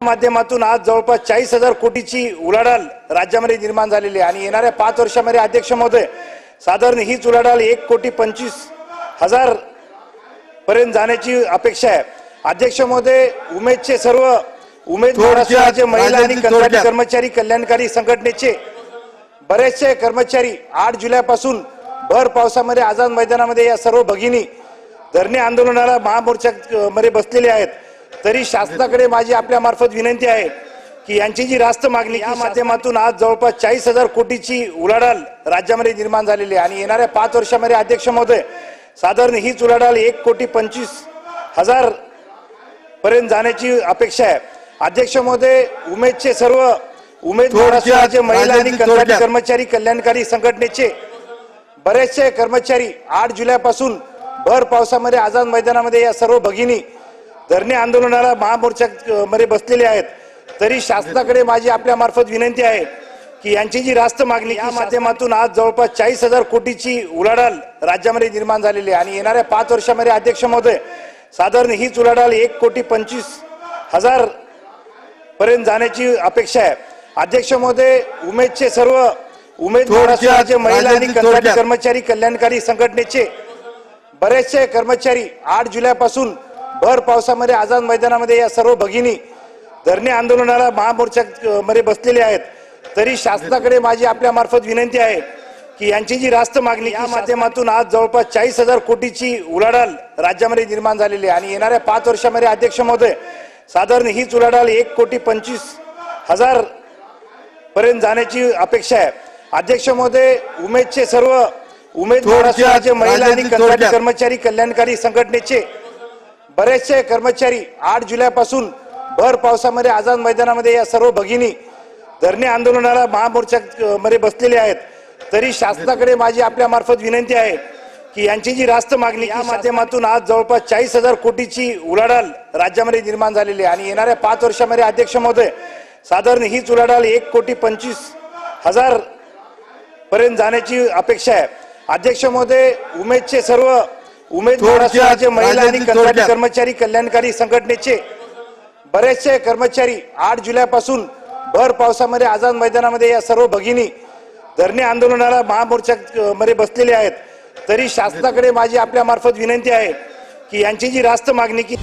माध्यमातून आज जवळपास चाळीस हजार कोटीची उलाढाल राज्यामध्ये निर्माण झालेली आहे. आणि येणाऱ्या पाच वर्षामध्ये अध्यक्ष महोदय साधारण हीच उलाढाल एक कोटी पंचवीस हजार पर्यंत जाण्याची अपेक्षा आहे. अध्यक्ष महोदय उमेदचे सर्व उमेद महाराष्ट्र थोडक्यात, राज्य महिला आणि. कर्मचारी कल्याणकारी संघटनेचे बरेचसे कर्मचारी आठ जुलैपासून भर पावसामध्ये आझाद मैदानामध्ये या सर्व भगिनी धरणे आंदोलनाला महामोर्चा मध्ये बसलेले आहेत. तरी शासनाकडे माझी आपल्या मार्फत विनंती आहे की यांची जी रास्त मागणी या माध्यमातून आज जवळपास चाळीस हजार कोटीची उलाढाल राज्यामध्ये निर्माण झालेली आहे आणि येणाऱ्या पाच वर्षामध्ये अध्यक्ष महोदय साधारण हीच उलाढाल एक कोटी पंचवीस हजार पर्यंत जाण्याची अपेक्षा आहे अध्यक्ष महोदय उमेदचे सर्व उमेद थोडक्यात, महाराष्ट्र राज्य महिला आणि. कर्मचारी कल्याणकारी संघटनेचे बरेचसे कर्मचारी आठ जुलैपासून भर पावसामध्ये आझाद मैदानामध्ये या सर्व भगिनी धरणे आंदोलनाला महामोर्चा मध्ये बसलेले आहेत. तरी शासनाकडे माझी आपल्या मार्फत विनंती आहे की यांची जी रास्त मागणी या माध्यमातून आज जवळपास चाळीस हजार कोटीची उलाढाल राज्यामध्ये निर्माण झालेली आहे. आणि येणाऱ्या पाच वर्षामध्ये अध्यक्ष महोदय साधारण हीच उलाढाल एक कोटी पंचवीस हजार पर्यंत जाण्याची अपेक्षा आहे. अध्यक्ष महोदय उमेदचे सर्व उमेद थोडक्यात, महाराष्ट्र राज्य महिला आणि. कर्मचारी कल्याणकारी संघटनेचे बरेचसे कर्मचारी आठ जुलैपासून भर पावसामध्ये आझाद मैदानामध्ये या सर्व भगिनी धरणे आंदोलनाला महामोर्चा मध्ये बसलेले आहेत. तरी शासनाकडे माझी आपल्या मार्फत विनंती आहे की यांची जी रास्त मागणी या माध्यमातून आज जवळपास चाळीस हजार कोटीची उलाढाल राज्यामध्ये निर्माण झालेली आहे. आणि येणाऱ्या पाच वर्षामध्ये अध्यक्ष महोदय साधारण हीच उलाढाल एक कोटी पंचवीस हजार पर्यंत जाण्याची अपेक्षा आहे. अध्यक्ष महोदय उमेदचे सर्व उमेद महिला आणि. कर्मचारी कल्याणकारी संघटनेचे बरेचसे कर्मचारी आठ जुलैपासून भर पावसामध्ये आझाद मैदानामध्ये या सर्व भगिनी धरणे आंदोलनाला महामोर्चा मध्ये बसलेले आहेत. तरी शासनाकडे माझी आपल्या मार्फत विनंती आहे की यांची जी रास्त मागणी या माध्यमातून आज जवळपास चाळीस हजार कोटीची उलाढाल राज्यामध्ये निर्माण झालेली आहे. आणि येणाऱ्या पाच वर्षामध्ये अध्यक्ष महोदय साधारण हीच उलाढाल एक कोटी पंचवीस हजार पर्यंत जाण्याची अपेक्षा आहे. अध्यक्ष महोदय उमेदचे सर्व उमेद महिला आणि कर्मचारी कल्याणकारी संघटनेचे बरेचसे कर्मचारी आठ जुलैपासून भर पावसामध्ये आझाद मैदानामध्ये या सर्व भगिनी धरणे आंदोलनाला महामोर्चा मध्ये बसलेले आहेत. तरी शासनाकडे माझी आपल्या मार्फत विनंती आहे की यांची जी रास्त मागणी की